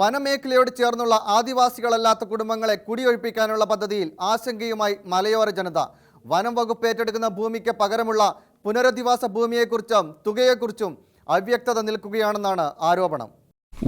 വനമേഖലയോട് ചേർന്നുള്ള ആദിവാസികളല്ലാത്ത കുടുംബങ്ങളെ കുടിയൊഴിപ്പിക്കാനുള്ള പദ്ധതിയിൽ ആശങ്കയുമായി മലയോര ജനത. വനം വകുപ്പ് ഏറ്റെടുക്കുന്ന ഭൂമിക്ക് പകരമുള്ള പുനരധിവാസ ഭൂമിയെക്കുറിച്ചും തുകയെക്കുറിച്ചും അവ്യക്തത നിൽക്കുകയാണെന്നാണ് ആരോപണം.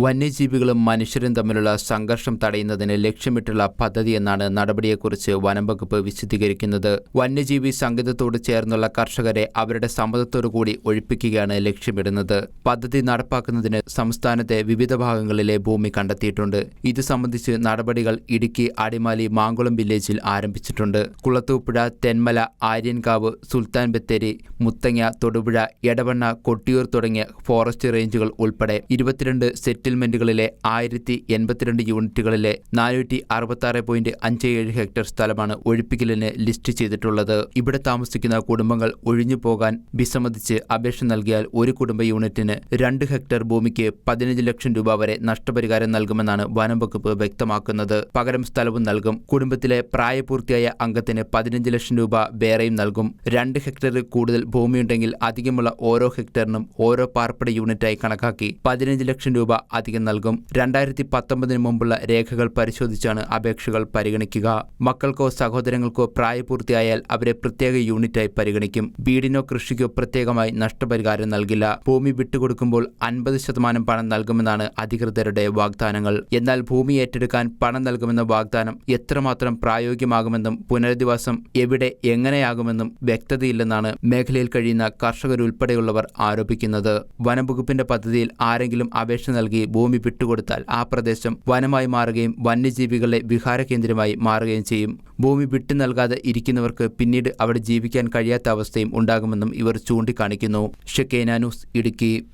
വന്യജീവികളും മനുഷ്യരും തമ്മിലുള്ള സംഘർഷം തടയുന്നതിന് ലക്ഷ്യമിട്ടുള്ള പദ്ധതിയെന്നാണ് നടപടിയെക്കുറിച്ച് വനം വകുപ്പ് വിശദീകരിക്കുന്നത്. വന്യജീവി സംഗീതത്തോട് ചേർന്നുള്ള കർഷകരെ അവരുടെ സമ്മതത്തോടുകൂടി ഒഴിപ്പിക്കുകയാണ് ലക്ഷ്യമിടുന്നത്. പദ്ധതി നടപ്പാക്കുന്നതിന് സംസ്ഥാനത്തെ വിവിധ ഭാഗങ്ങളിലെ ഭൂമി കണ്ടെത്തിയിട്ടുണ്ട്. ഇത് സംബന്ധിച്ച് നടപടികൾ ഇടുക്കി അടിമാലി മാങ്കുളം വില്ലേജിൽ ആരംഭിച്ചിട്ടുണ്ട്. കുളത്തൂപ്പുഴ തെന്മല ആര്യൻകാവ് സുൽത്താൻ ബത്തേരി മുത്തങ്ങ തൊടുപുഴ എടവണ്ണ കൊട്ടിയൂർ തുടങ്ങിയ ഫോറസ്റ്റ് റേഞ്ചുകൾ ഉൾപ്പെടെ ഇരുപത്തിരണ്ട് സെറ്റിൽമെന്റുകളിലെ ആയിരത്തി എൺപത്തിരണ്ട് യൂണിറ്റുകളിലെ നാനൂറ്റി അറുപത്തി പോയിന്റ് അഞ്ച് ഏഴ് ഹെക്ടർ സ്ഥലമാണ് ഒഴിപ്പിക്കലിന് ലിസ്റ്റ് ചെയ്തിട്ടുള്ളത്. ഇവിടെ താമസിക്കുന്ന കുടുംബങ്ങൾ ഒഴിഞ്ഞു പോകാൻ വിസമ്മതിച്ച് അപേക്ഷ നൽകിയാൽ ഒരു കുടുംബ യൂണിറ്റിന് രണ്ട് ഹെക്ടർ ഭൂമിക്ക് പതിനഞ്ച് ലക്ഷം രൂപ വരെ നഷ്ടപരിഹാരം നൽകുമെന്നാണ് വനം വകുപ്പ് വ്യക്തമാക്കുന്നത്. പകരം സ്ഥലവും നൽകും. കുടുംബത്തിലെ പ്രായപൂർത്തിയായ അംഗത്തിന് പതിനഞ്ച് ലക്ഷം രൂപ വേറെയും നൽകും. രണ്ട് ഹെക്ടറിൽ കൂടുതൽ ഭൂമിയുണ്ടെങ്കിൽ അധികമുള്ള ഓരോ ഹെക്ടറിനും ഓരോ പാർപ്പിട യൂണിറ്റായി കണക്കാക്കി പതിനഞ്ച് ലക്ഷം രൂപ അധികം നൽകും. രണ്ടായിരത്തി പത്തൊമ്പതിന് മുമ്പുള്ള രേഖകൾ പരിശോധിച്ചാണ് അപേക്ഷകൾ പരിഗണിക്കുക. മക്കൾക്കോ സഹോദരങ്ങൾക്കോ പ്രായപൂർത്തിയായാൽ അവരെ പ്രത്യേക യൂണിറ്റായി പരിഗണിക്കും. വീടിനോ കൃഷിക്കോ പ്രത്യേകമായി നഷ്ടപരിഹാരം നൽകില്ല. ഭൂമി വിട്ടുകൊടുക്കുമ്പോൾ അൻപത് ശതമാനം പണം നൽകുമെന്നാണ് അധികൃതരുടെ വാഗ്ദാനങ്ങൾ. എന്നാൽ ഭൂമി ഏറ്റെടുക്കാൻ പണം നൽകുമെന്ന വാഗ്ദാനം എത്രമാത്രം പ്രായോഗികമാകുമെന്നും പുനരധിവാസം എവിടെ എങ്ങനെയാകുമെന്നും വ്യക്തതയില്ലെന്നാണ് മേഖലയിൽ കഴിയുന്ന കർഷകരുൾപ്പെടെയുള്ളവർ ആരോപിക്കുന്നത്. വനംവകുപ്പിന്റെ പദ്ധതിയിൽ ആരെങ്കിലും അപേക്ഷ നൽകി ഭൂമി വിട്ടുകൊടുത്താൽ ആ പ്രദേശം വനമായി മാറുകയും വന്യജീവികളുടെ വിഹാര കേന്ദ്രമായി മാറുകയും ചെയ്യും. ഭൂമി വിട്ടു നൽകാതെ ഇരിക്കുന്നവർക്ക് പിന്നീട് അവിടെ ജീവിക്കാൻ കഴിയാത്ത അവസ്ഥയും ഉണ്ടാകുമെന്നും ഇവർ ചൂണ്ടിക്കാണിക്കുന്നു. ഷെക്കേന ഇടുക്കി.